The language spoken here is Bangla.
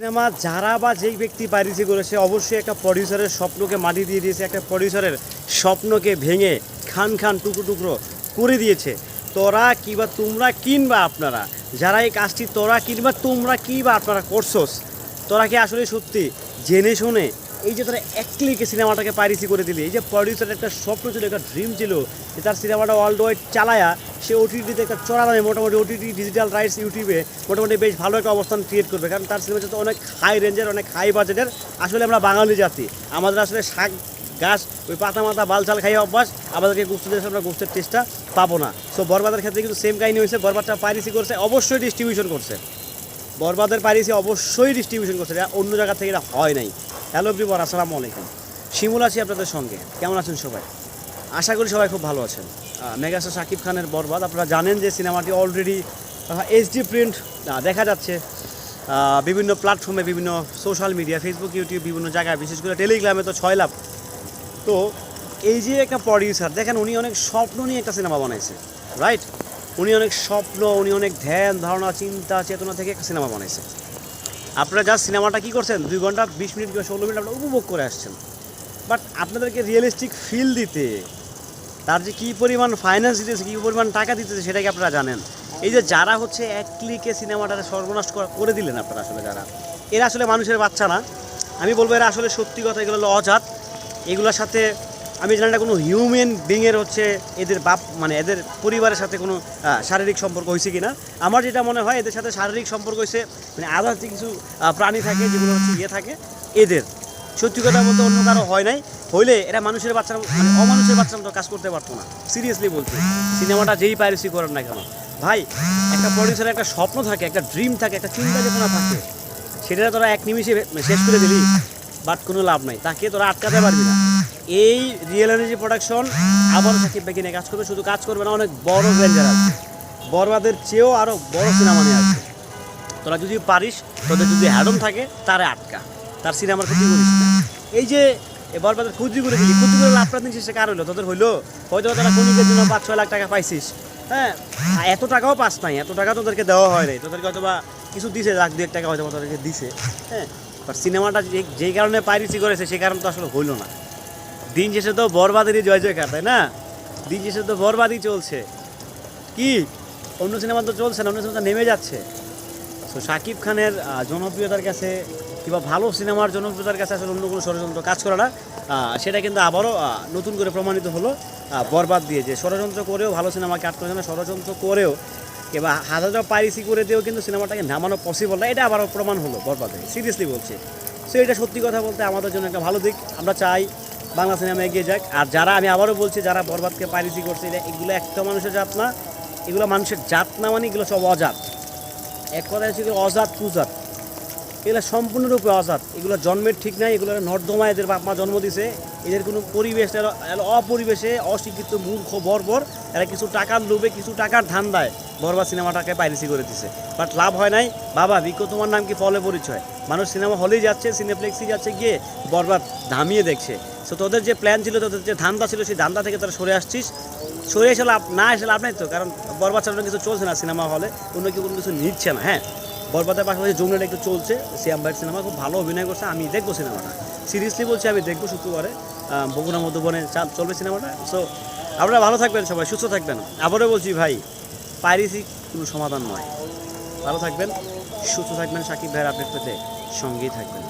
সিনেমা যারা বা যেই ব্যক্তি বাড়িতে করেছে অবশ্যই একটা প্রডিউসারের স্বপ্নকে মাটি দিয়ে দিয়েছে, একটা প্রডিউসারের স্বপ্নকে ভেঙে খান খান, টুকরো টুকরো করে দিয়েছে। তোরা কিবা তোমরা কিনবা আপনারা? যারা এই কাজটি তোরা কিনবা, তোমরা কি বা আপনারা করছোস? তোরা কি আসলে সত্যি? জেনে শুনে এই যে তারা এক ক্লিকে সিনেমাটাকে পাইরেসি করে দিলি, এই যে প্রডিউসারের একটা স্বপ্ন ছিল, একটা ড্রিম ছিল যে তার সিনেমাটা ওয়ার্ল্ড ওয়াইড চালায়া সে ওটিটিতে একটা চড়া দামে মোটামুটি ওটিটি ডিজিটাল রাইটস ইউটিউবে মোটামুটি বেশ ভালো একটা অবস্থান ক্রিয়েট করবে। কারণ তার সিনেমা তো অনেক হাই রেঞ্জের অনেক হাই বাজেটের আসলে আমরা বাঙালি জাতি, আমাদের আসলে শাক গাছ ওই পাতা বাল চাল খাইয়ে অভ্যাস, আমাদেরকে গুস্ত দেশে আমরা গুস্তের টেস্টটা পাবো না। সো বরবাদের ক্ষেত্রে কিন্তু সেম কাহিনী হয়েছে, বরবাদটা পাইরেসি করছে, অবশ্যই ডিস্ট্রিবিউশন করছে। বরবাদের পাইরেসি অবশ্যই ডিস্ট্রিবিউশন করছে অন্য জায়গা থেকে এটা হয় নাই। হ্যালো এভরিওয়ান, আসসালামু আলাইকুম। শিমুল আছি আপনাদের সঙ্গে। কেমন আছেন সবাই? আশা করি সবাই খুব ভালো আছেন। মেগাস্টার শাকিব খানের বরবাদ। আপনারা জানেন যে সিনেমাটি অলরেডি এইচডি প্রিন্ট দেখা যাচ্ছে। বিভিন্ন প্ল্যাটফর্মে বিভিন্ন সোশ্যাল মিডিয়া ফেসবুক ইউটিউব বিভিন্ন জায়গায়, বিশেষ করে টেলিগ্রামে তো ছয় লাভ তো এই যে একটা প্রডিউসার দেখেন উনি অনেক স্বপ্ন নিয়ে একটা সিনেমা বানাইছে রাইট উনি অনেক স্বপ্ন, উনি অনেক ধ্যান, ধারণা, চিন্তা, চেতনা থেকে একটা সিনেমা বানাইছে। আপনারা যা সিনেমাটা কি করছেন, দুই ঘণ্টা, বিশ মিনিট কিংবা ষোলো মিনিট আপনারা উপভোগ করে আসছেন। বাট আপনাদেরকে রিয়েলিস্টিক ফিল দিতে, তার যে কী পরিমাণ ফাইন্যান্স দিতেছে, কী পরিমাণ টাকা দিতেছে সেটাকে আপনারা জানেন? এই যে যারা হচ্ছে এক ক্লিকে সিনেমাটা সর্বনাশ করা- দিলেন আপনারা আসলে যারা, এরা আসলে মানুষের বাচ্চা না। আমি বলব এরা আসলে সত্যি কথা, এগুলো অজাত। এগুলোর সাথে আমি জানি না কোনো হিউম্যান বিংয়ের হচ্ছে এদের বাপ মানে এদের পরিবারের সাথে কোনো শারীরিক সম্পর্ক হয়েছে কিনা। আমার যেটা মনে হয়, এদের সাথে শারীরিক সম্পর্ক হয়েছে মানে আদার যে কিছু প্রাণী থাকে, যেগুলো হচ্ছে ইয়ে থাকে, এদের। সত্যি কথা বলতে অন্য কারও হয় নাই। হইলে এরা মানুষের বাচ্চা মানে অমানুষের বাচ্চার মতো কাজ করতে পারতো না। সিরিয়াসলি বলছি সিনেমাটা যেই পাইরেসি করেন না কেন। ভাই, একটা প্রডিউসারের একটা স্বপ্ন থাকে, একটা ড্রিম থাকে, একটা চিন্তা চেতনা থাকে। সেটা তোরা এক নিমিষে শেষ করে দিলি। বাট কোনো লাভ নাই। তাকে তোরা আটকাতে পারবি না। এই রিয়েল এনার্জি প্রোডাকশন আবার সাকিব ভাইকে নিয়ে কাজ করবে, শুধু কাজ করবে না, অনেক বড় রেঞ্জার আছে। বরবাদের চেয়েও আরও বড় সিনেমা নিয়ে আসবে। তোরা যদি পারিস, তোদের যদি হ্যাডম থাকে, তারে আটকা। তার সিনেমার ক্ষতি করিস না। এই যে এবার বরবাদের খুচরি করে দিলি খুচরি করে লাভটা দিন সে কার হলো তোদের হইল? হয়তো তারা কণিকের জন্য পাঁচ, ছয় লাখ টাকা পাইছিস। হ্যাঁ এত টাকাও পাস নাই। এত টাকা তোদেরকে দেওয়া হয় নাই। তোদেরকে হয়তো বা কিছু দিছে, লাখ দুই এক টাকা হয়তো তোদেরকে দিছে। হ্যাঁ বাট সিনেমাটা যে কারণে পাইরেসি করেছে, সে কারণ তো আসলে হইল না। দিন শেষে তো বরবাদেরই জয় জয়কার, তাই না? দিন শেষে তো বরবাদই চলছে। কি? অন্য সিনেমা তো চলছে না, অন্য সিনেমা নেমে যাচ্ছে। তো শাকিব খানের জনপ্রিয়তার কাছে কিংবা ভালো সিনেমার জনপ্রিয়তার কাছে আসলে অন্য কোনো ষড়যন্ত্র কাজ করে না। সেটা কিন্তু আবারও নতুন করে প্রমাণিত হলো বরবাদ দিয়ে যে ষড়যন্ত্র করেও ভালো সিনেমাকে আটকানো যায় না, ষড়যন্ত্র করেও কিংবা হাজার পাইরিসি করে দিয়েও কিন্তু সিনেমাটাকে নামানো পসিবল না। এটা আবারও প্রমাণ হলো বরবাদে। সিরিয়াসলি বলছে। সো এটা সত্যি কথা বলতে আমাদের জন্য একটা ভালো দিক। আমরা চাই বাংলা সিনেমা এগিয়ে যাক। আর যারা, আমি আবারও বলছি, যারা বরবাদকে পাইরিসি করছে এটা এগুলো একটা মানুষের জাত না। এগুলো মানুষের জাত না মানে এগুলো সব অজাত। এক কথা হচ্ছে অজাত, কুজাত। এগুলো সম্পূর্ণরূপে অজাত। এগুলো জন্মের ঠিক নাই, এগুলো নর্দমা এদের বাপ মা জন্ম দিছে। এদের কোনো পরিবেশ অপরিবেশে অশিক্ষিত মূর্খ বর্বর, এরা কিছু টাকার লোভে, কিছু টাকার ধান্দায় বরবাদ সিনেমাটাকে পাইরেসি করে দিছে। বাট লাভ হয় নাই। বাবা বিকো তোমার নাম কি? ফলে পরিচয়। মানুষ সিনেমা হলেই যাচ্ছে সিনেপ্লেক্সি যাচ্ছে, গিয়ে বরবাদ ধামিয়ে দেখছে। সো তোদের যে প্ল্যান ছিল, তোদের যে ধান্দা ছিল, সেই ধান্দা থেকে তোরা সরে আসছিস। সরে এসে লাভ না এসে লাভ নাই তো, কারণ বরবাদ ছাড়া কিছু চলছে না সিনেমা হলে। অন্য কেউ কোনো কিছু নিচ্ছে না হ্যাঁ? বরবাদের পাশাপাশি যমুনাটা একটু চলছে। সিয়াম ভাইয়ের সিনেমা, খুব ভালো অভিনয় করছে, আমি দেখব সিনেমাটা। সিরিয়াসলি বলছি, আমি দেখব শুক্রবারে। বগুড়া মধুবনে চাল চলবে সিনেমাটা। সো আপনারা ভালো থাকবেন সবাই, সুস্থ থাকবেন। আবারও বলছি ভাই, পাইরেসি কোনো সমাধান নয়। ভালো থাকবেন, সুস্থ থাকবেন সাকিব ভাইয়ের আপনার পেতে সঙ্গেই থাকবেন।